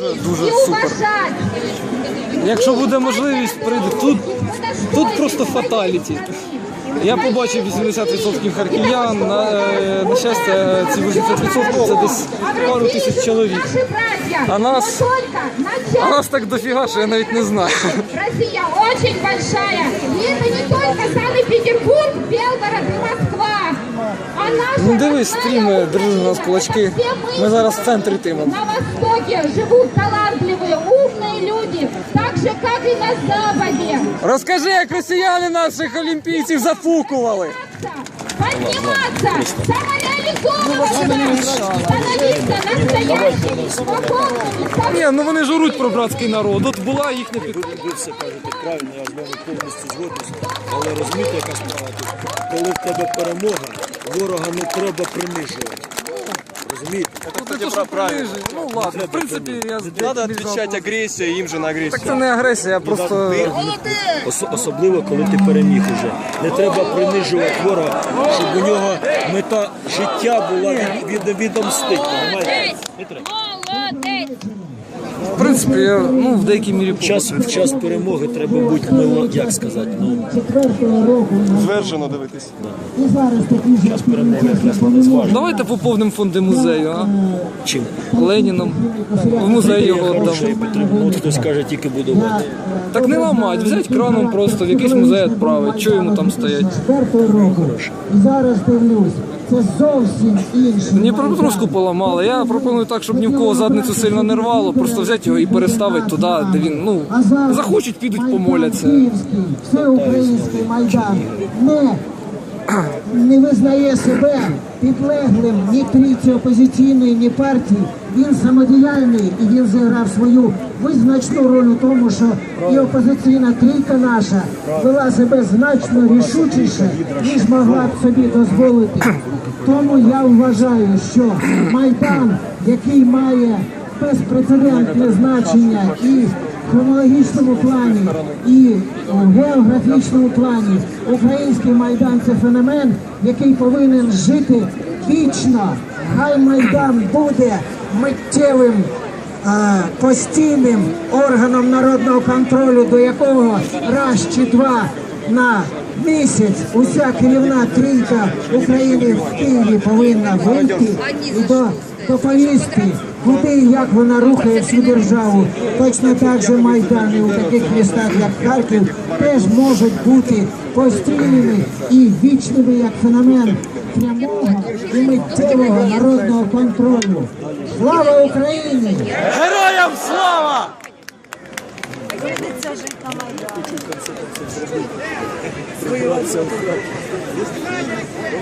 Дуже супер. Якщо буде можливість, прийду. Тут, тут просто фаталіті. Я побачив 80% харків'ян. На, е, на щастя, ці 80% це десь пару тисяч чоловік. А нас- А нас так дофіга, що я навіть не знаю. Очень большая. И это не только Санкт-Петербург, Белгород Москва. А наша Ну дивись, родная стріми, держи на нас Украина, кулачки. это все мы. Ми зараз в центрі тимом. На Востоке живут талантливые, умные люди, так же, как и на Западе. Розкажи, як росіяни наших олімпійців зафукували. Подниматься, самореализовываться, становиться настоящими, свободными, Ні, ну вони ж оруть про братський народ. От була їхня під... Ви, ви все кажете правильно, я з вами повністю згоден. Але розумієте, яка справа тут? Коли в тебе перемога, ворога не треба принижувати. Розумієте? Ну, це що принижує. Ну ладно, в принципі, я з Надо деякими отвечать агрессией им же на агрессию. Так це не агресія, просто Ос- особливо, коли ти переміг уже. Не треба принижувати ворога, щоб у нього мета життя була від, від, відомстити. Не треба. В принципі, я ну в деякій мірі В час, в час перемоги треба бути мило, як сказати, ну, Звержено дивитись. в час перемоги треба не зважити. Давайте поповнимо фонди музею, а? Чим? Леніном. В музей його Грошей віддамо. потрібно. Ну, От хтось каже, тільки будувати. Так не ламать, взять краном просто в якийсь музей відправити. Чого йому там стоять? зараз дивлюсь, це зовсім інше. Дніпропетровську поламали. Я пропоную так, щоб ні в кого задницю сильно не рвало, просто взяти його і переставити туди, де він, ну, захочуть, підуть помоляться. Київський, всеукраїнський майдан не, не визнає себе підлеглим ні трійці опозиційної, ні партії. Він самодіяльний і він зіграв свою визначну роль у тому, що і опозиційна трійка наша вела себе значно рішучіше, ніж могла б собі дозволити. Тому я вважаю, що майдан, який має безпрецедентне значення і в хронологічному плані, і в географічному плані, український майдан це феномен, який повинен жити вічно. Хай майдан буде миттєвим. е, Постійним органом народного контролю, до якого раз чи два на місяць уся керівна трійка України в Києві повинна вийти і до, доповісти, куди і як вона рухає всю державу. Точно так же майдани у таких містах, як Харків, теж можуть бути постійними і вічними як феномен прямого і миттєвого народного контролю. Слава Україні! Героям слава!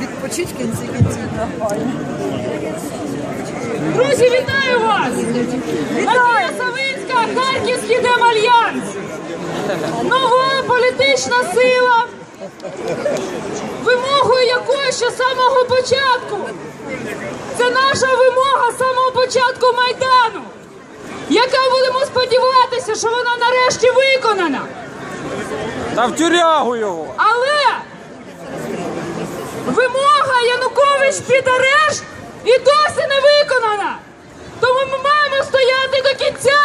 Відпочить кінці нормально. Друзі, вітаю вас! Надія Савинська, Харківський демальянс. Нова політична сила, вимогою якої ще з самого початку. Це наша вимога з самого початку Майдану, яка будемо сподіватися, що вона нарешті виконана. Та в тюрягу його! Але вимога Янукович під арешт і досі не виконана. Тому ми маємо стояти до кінця.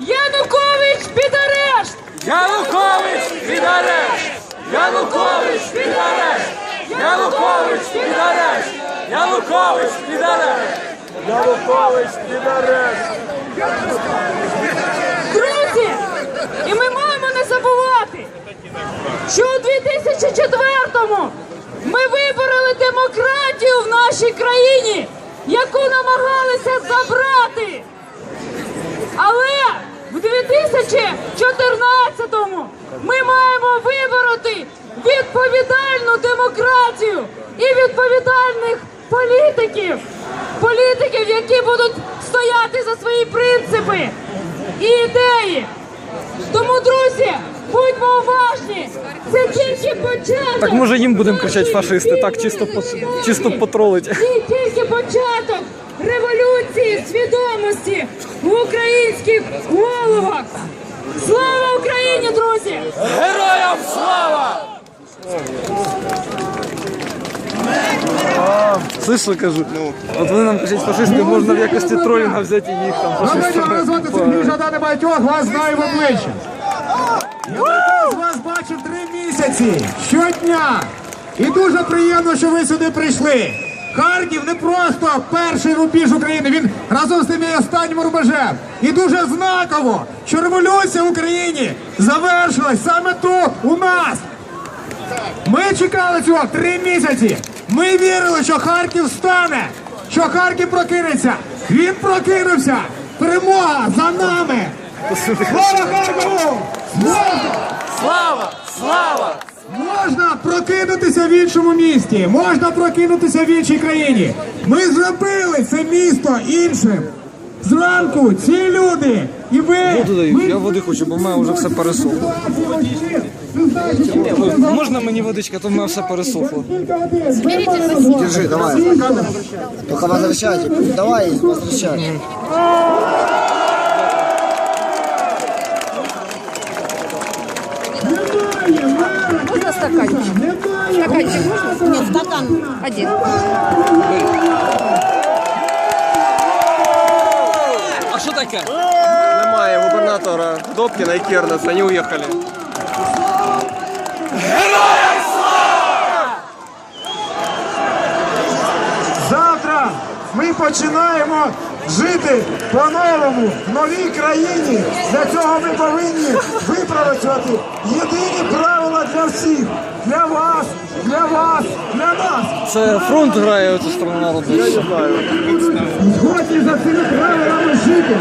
Янукович під арешт! Янукович під арешт! Янукович під арешт! Янукович під арешт! Янукович під арешт! Янукович під арешт! Друзі! І ми маємо не забувати, що у 2004-му ми вибороли демократію в нашій країні, яку намагалися забрати. Але в 2014-му ми маємо вибороти відповідальну демократію і відповідальних політиків, політиків, які будуть стояти за свої принципи і ідеї. Тому, друзі, будьмо уважні. Це тільки початок. Так може їм будемо кричати фашисти, так чисто по- чисто потролить. Це тільки початок революції свідомості в українських головах. Слава Україні, друзі! Героям слава! Слышь, що кажу? От вони нам кажуть, фашисти, можна в якості тролінга взяти їх там дня, мене звати Сергій Жадан, багатьох вас знаю в обличчя. Я вас бачив три місяці щодня. І дуже приємно, що ви сюди прийшли. Харків не просто перший рубіж України, він разом з тим є останнім рубежем. І дуже знаково, що революція в Україні завершилась саме тут, у нас. Ми чекали цього три місяці. Ми вірили, що Харків стане, що Харків прокинеться. Він прокинувся. Перемога за нами. Слава Харкову! Можна, Слава! Слава! можна прокинутися в іншому місті, можна прокинутися в іншій країні. Ми зробили це місто іншим. Зранку ці люди і ви. Ми я води хочу, бо в мене вже все пересохло. Ви знаєте, що Ну, Можна мені водичка, то в мене все пересохло. Держи, давай. Только возвращайте. Давай, возвращай. Можно стаканчик? Стаканчик можно? Нет, стакан один. А що таке? Немає губернатора Добкіна і Кернеса, вони уїхали. Завтра ми починаємо жити по-новому в новій країні. Для цього ми повинні випрацювати єдині правила для всіх. Для вас, для вас, для нас. Це фронт грає оцю страну народу. Згодні за цими правилами жити.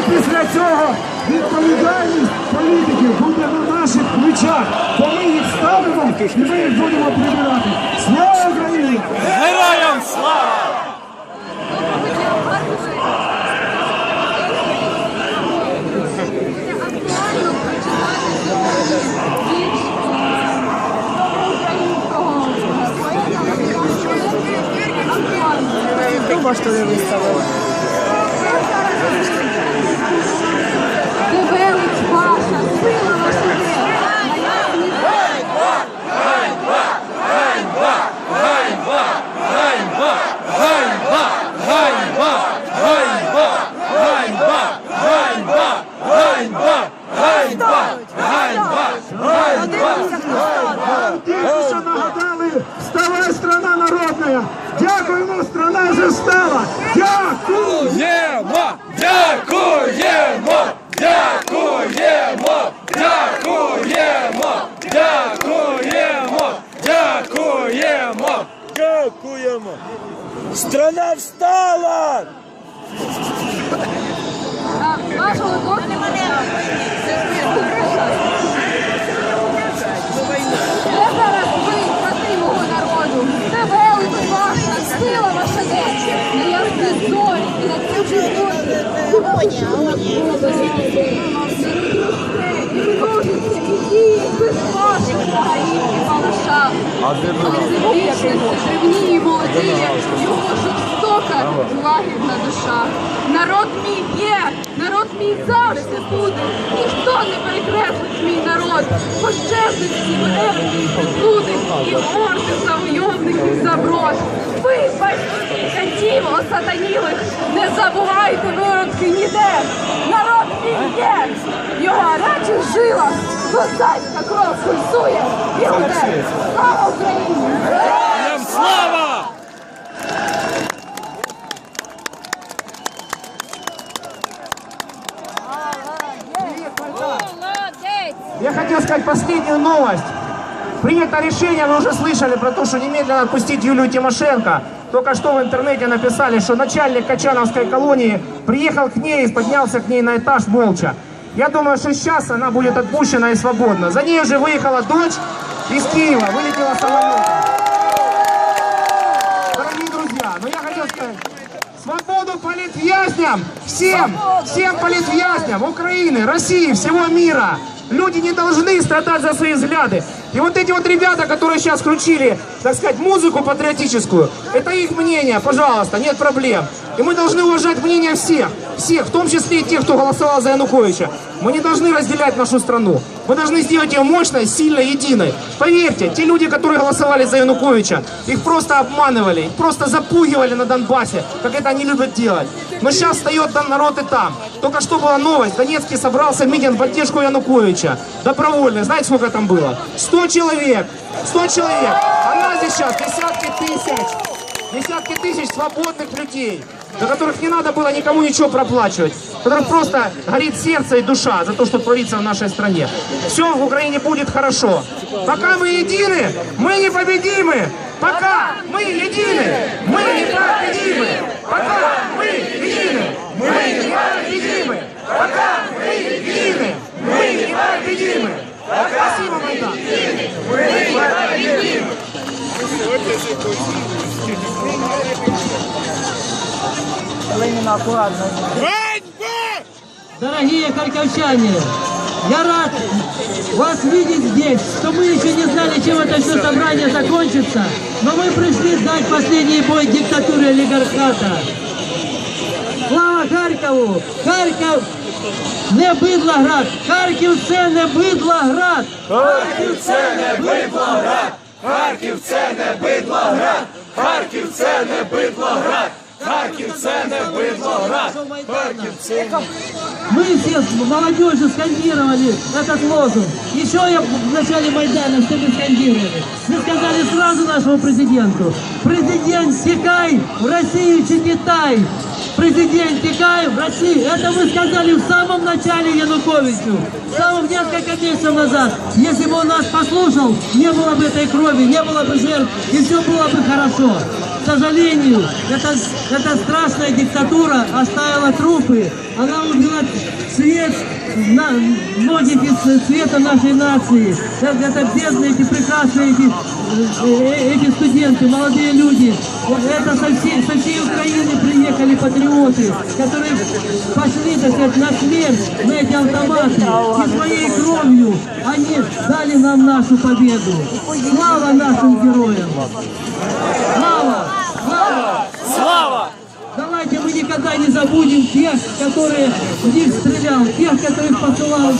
І після цього відповідальність політиків буде на наших плечах. Бо ми їх ставимо і ми їх будемо прибирати. Слава Україні! Героям слава! Дома что ли Woo! Ви, батьки, катів осатанілих, не забувайте виродки ніде. Народ мій є, в його гарячих жилах козацька кров пульсує і гуде. Слава Україні! Героям слава! Я хотел сказать последнюю новость. Принято решение, вы уже слышали про то, что немедленно отпустить Юлию Тимошенко. Только что в интернете написали, что начальник Качановской колонии приехал к ней и поднялся к ней на этаж молча. Я думаю, что сейчас она будет отпущена и свободна. За ней уже выехала дочь из Киева, вылетела самолетом. Дорогие друзья, но я хотел сказать, свободу политвязням, всем, всем политвязням Украины, России, всего мира. Люди не должны страдать за свои взгляды. И вот эти вот ребята, которые сейчас включили, так сказать, музыку патриотическую, это их мнение, пожалуйста, нет проблем. И мы должны уважать мнение всех, всех, в том числе и тех, кто голосовал за Януковича. Мы не должны разделять нашу страну. Мы должны сделать ее мощной, сильной, единой. Поверьте, те люди, которые голосовали за Януковича, их просто обманывали, их просто запугивали на Донбассе, как это они любят делать. Но сейчас встает народ и там. Только что была новость, в Донецке собрался митинг в поддержку Януковича. Добровольный, знаете, сколько там было? 100 человек, 100 человек. Сейчас десятки тысяч. Десятки тысяч свободных людей, за которых не надо было никому ничего проплачивать, у которых просто горит сердце и душа за то, что творится в нашей стране. Все в Украине будет хорошо. Пока мы едины, мы непобедимы. Пока мы едины, мы непобедимы. Пока мы едины, мы непобедимы. Пока мы едины, мы непобедимы. Спасибо, Майдан. Дорогие харьковчане, я рад вас видеть здесь, что мы еще не знали, чем это все собрание закончится, но мы пришли дать последний бой диктатуре олигархата. Слава Харкову! Харків не бидлоград! Харків це не бидлоград! Харків це не бидлоград! Харків це не бидлоград! Харків це не бидлоград! Харків це не бидлоград! Харків це Мы все с молодежью скандировали этот лозунг. Еще я в начале Майдана, что мы скандировали. Мы сказали сразу нашему президенту, президент, текай в Россию, Чекитай. Президент, текай в Россию. Это мы сказали в самом начале Януковичу. Самом несколько месяцев назад. Если бы он нас послушал, не было бы этой крови, не было бы жертв, и все было бы хорошо. К сожалению, эта, эта страшная диктатура оставила трупы. Она убила цвет, на, многих из цвета нашей нации. Это, это бедные, эти прекрасные эти, э, эти студенты, молодые люди. Это со всей, со всей Украины приехали патриоты, которые пошли, так сказать, на смерть на эти автоматы. И своей кровью они дали нам нашу победу. Слава нашим героям! Слава! Слава! Слава! Давайте мы никогда не забудем тех, которые в них стрелял, тех, которых посылал,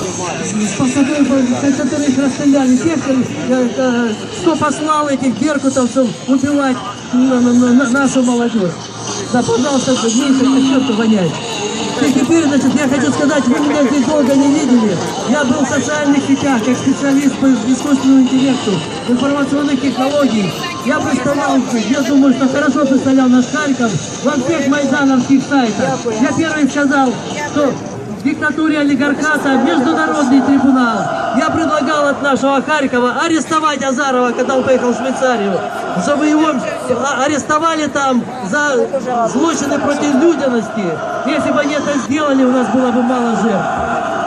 по которых, которые их расстреляли, тех, э, э, кто послал этих беркутовцев убивать на- на- на- нашу молодежь. Да, пожалуйста, меньше начнет вонять. И теперь, значит, я хочу сказать, вы меня здесь долго не видели. Я был в социальных сетях, как специалист по искусственному интеллекту, информационных технологий. Я представлял, я думаю, что хорошо представлял наш Харьков во всех майдановских сайтах. Я первый сказал, что в диктатуре олигархата международный трибунал. Я предлагал от нашего Харькова арестовать Азарова, когда он поехал в Швейцарию, чтобы его а- арестовали там за злочины против людяности. Если бы они это сделали, у нас было бы мало жертв.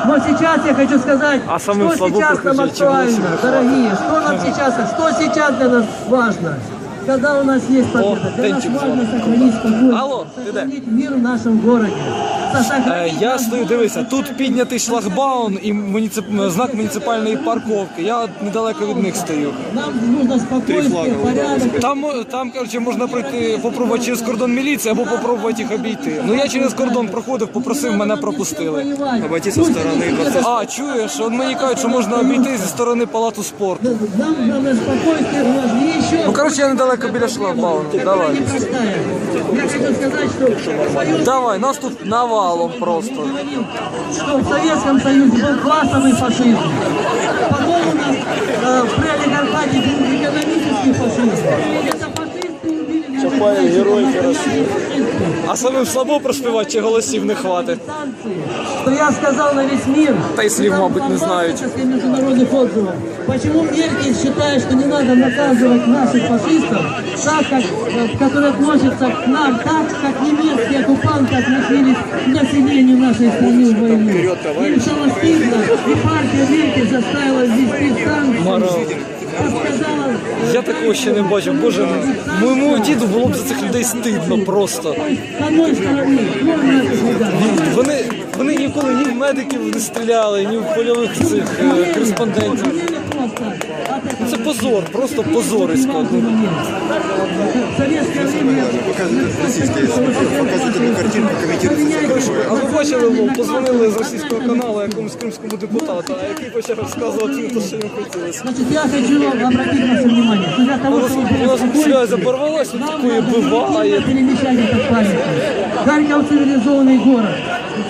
Но сейчас я хочу сказать, А что сейчас нам актуально, дорогие, что нам сейчас, что сейчас для нас важно. Когда у нас есть победа, для нас важно сохранить спокойствие, сохранить мир в нашем городе. Е, Я стою, дивися, тут піднятий шлагбаун і муніцип... знак муніципальної парковки. Я недалеко від них стою. Нам нужно спокойствие. Там, там коротше, можна пройти, попробувати через кордон міліції або попробувати їх обійти. Ну я через кордон проходив, попросив, мене пропустили. Обойти со стороны А, чуєш, от мені кажуть, що можна обійти зі сторони палату спорту. Ну, коротше, я недалеко біля шлагбауну. Давай. Давай, нас тут навалом просто. говорил, что в Советском Союзе был классовый фашизм. Потом у нас э, при олигархате был экономический фашизм. Это фашисты убили герой А самим слабо проспівати, чи голосів не хватить. Что я сказал на весь мир. Та й слів, Нам мабуть, не знають. после международных отзывов. Почему Меркель считает, что не надо наказывать наших фашистов, так как, э, которые относятся к нам, так как немецкие оккупанты относились к населению нашей страны в войну. Им стало стыдно, и партия Меркель заставила ввести санкции. Рассказала, э, Я такого ще не бачив. Боже, моєму діду було б за цих людей стидно просто. Вони, вони ніколи ні в медиків не стріляли, ні в польових цих е, кореспондентів. или просто от этого Це позор, просто позорисько. Ну, В советское время... Российские, показывают эту картинку, комментируют. А ви побачили лов, позвонили з російського каналу якомусь кримському депутату, а який почав розказувати те, що їм хотілося. Значит, я хочу обратить ваше внимание. что Для того, чтобы У нас связь оборвалась, вот такое бывает. перемещать этот памятник. Харьков цивилизованный город.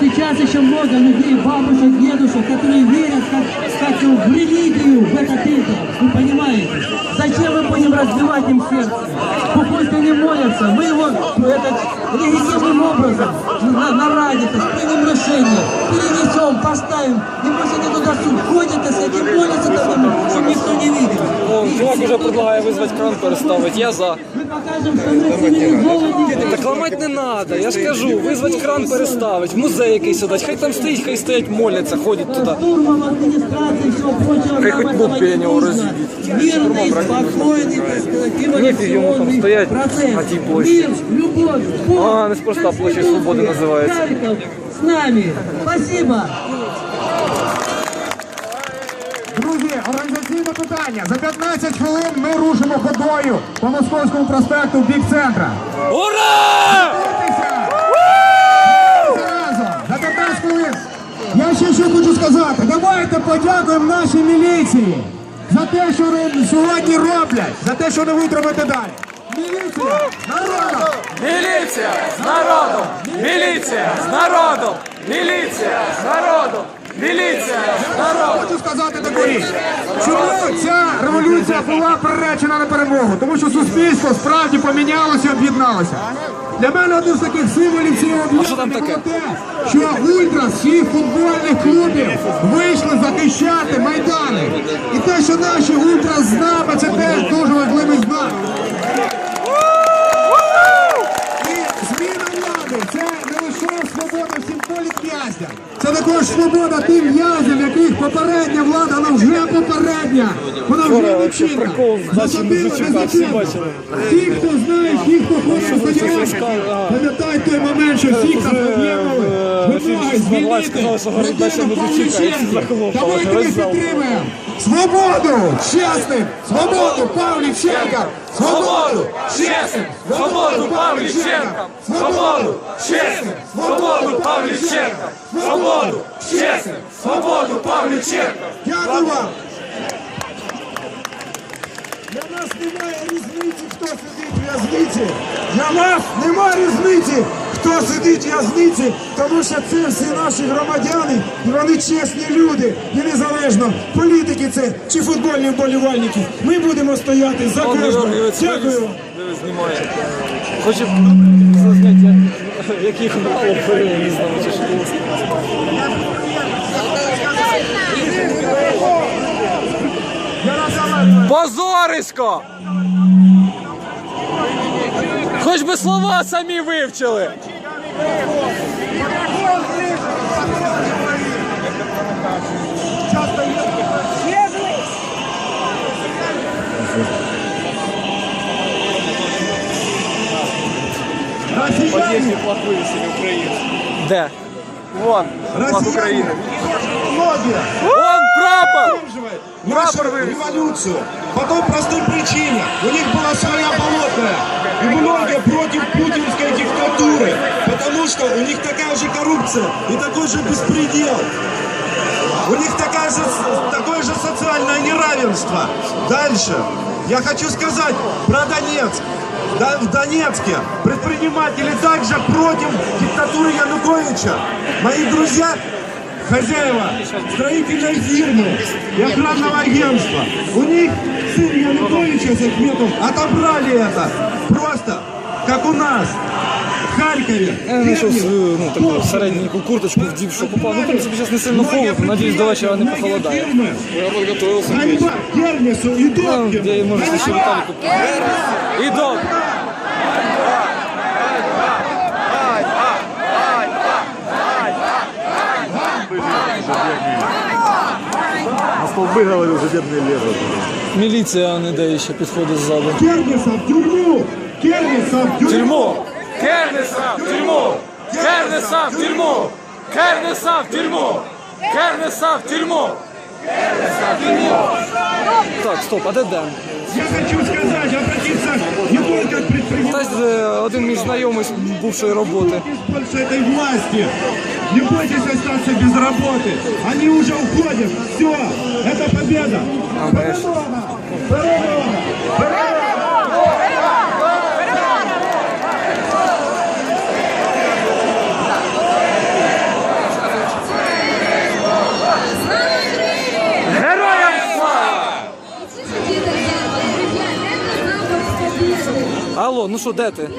Сейчас еще много людей, бабушек, дедушек, которые верят как, как в религию, в этот идол. Вы понимаете? Зачем мы будем разбивать им сердце? Пусть они молятся, мы его этот, легитимным образом на, на радиках примем решение, перенесем, поставим, и пусть они туда ходят, и с этим молятся, там, чтобы никто не видел. О, чувак уже предлагає визвати кран переставити, я за. Мы покажем, что мы цивилизованные. Так ламати не треба, я ж кажу, визвати кран переставити, в музей якийсь сюди, хай там стоїть, хай стоять, моляться, ходять туди. штурмом администрации и всего прочего. Хай хоть нам Бог этого перед не него нужно. Мирный, спокойный, так сказать, Нефиг ему там эволюционный стоять процесс. на тій площі. Мир, любовь, Бог, А, неспроста площадь Свободы называется. Харьков с нами. Спасибо. Друзі, організаційне питання. За 15 хвилин ми рушимо ходою по Московському проспекту в бік центра. Ура! Подякуємо нашій міліції за те, що вони сьогодні роблять, за те, що не витримати далі. Міліція! Народом! Міліція з народом! Міліція з народом! Міліція з народом! Міліція з народом! Хочу сказати таку річ. Чому ця революція була приречена на перемогу? Тому що суспільство справді помінялося і об'єдналося. Для мене одним з таких символів цієї що об'єднання було те, що ультрас всіх футбольних клубів вийшли захищати майдани. І те, що наші ультрас з нами, це теж дуже важливий знак. І зміна влади це не лише свобода всім політв'язням. Це також свобода тим в'язням, яких попередня влада, вона вже попередня. Вчора вообще прикол Медведчука, всі бачили. Ті, хто знає, ті, хто це ага. пам'ятають той момент, що всіх нас об'єднали. е, Вимоги звільнити всі Давайте ми підтримаємо. Свободу чесним! Свободу Павліченка! Свободу чесним! Свободу Павліченка! Свободу! Чесно! Свободу Павліченка! Свободу! Чесно! Свободу Павліченка! Дякую вам! Для нас немає різниці, хто сидить в в'язниці. Для нас немає різниці, хто сидить в в'язниці, тому що це всі наші громадяни, і вони чесні люди. І незалежно, політики це чи футбольні вболівальники. Ми будемо стояти за кожного. Дякую. Хоче зазняти, яких мало переїздом чи що. Позорисько! Хоч би слова самі вивчили. Росіяни, Де? Вон, флаг росіяни, України. Прапор! нашу революцию по той простой причине. У них была своя болотная и многие против путинской диктатуры, потому что у них такая же коррупция и такой же беспредел. У них такая же, такое же социальное неравенство. Дальше. Я хочу сказать про Донецк. Да, в Донецке предприниматели также против диктатуры Януковича. Мои друзья, хозяева строительной фирмы и охранного агентства. У них сын Януковича с Ахметов отобрали это. Просто, как у нас. В Харькове. Я знайшов Киеве. свою ну, таку середненьку курточку, вдів, що попав. Ну, в принципі, зараз не сильно холодно, надіюсь, до вечора не похолодає. Я підготувався. Ганьба Гермесу и Ну, Добкину. я можу ще Віталіку. І добре. На столби говорю, вже бідний лежать. Міліція не дає ще підходить ззаду. Кернеса в тюрьму! Кернеса в тюрьму! Тюрьму! Кернеса в тюрьму! Кернеса в тюрьму! Кернеса в тюрьму! Кернеса в тюрьму! Так, стоп, а де Ден? Я хочу сказать, обратиться не только к е, один мій знайомий з бувшої роботи. больше этой власти. Не бойтесь остаться без работы. Они уже уходят. Все, это победа. Перемога! Перемога! Алло, ну що, де ти?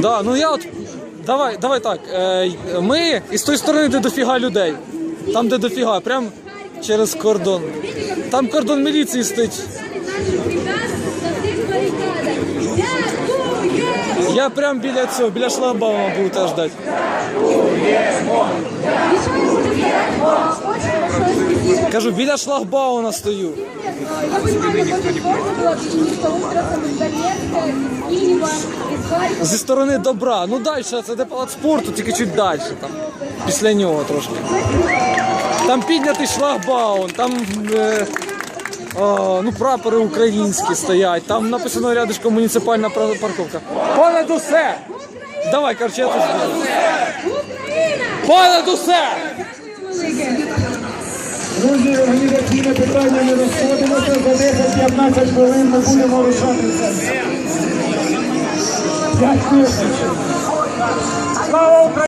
Да, ну я от. Давай, давай так. Е, ми із тої сторони, де дофіга людей. Там, де дофіга, прям через кордон. Там кордон міліції стоїть. Я прям біля цього, біля шлагбаума буду ждати. Кажу, біля шлагбауна стою. Я понимаю, какой из Донецка, из Киева, из Харькова. Зі сторони добра. Ну далі, це де палац спорту, тільки чуть далі. Там. Після нього трошки. Там піднятий шлагбаун, там е, о, ну, прапори українські стоять, там написано рядышком муніципальна пар- парковка. Понад усе! Давай, короче, я тут зроблю. Понад усе! Друзі, організаційне питання не розходимося. За 10-15 хвилин ми будемо рішати це. Україні!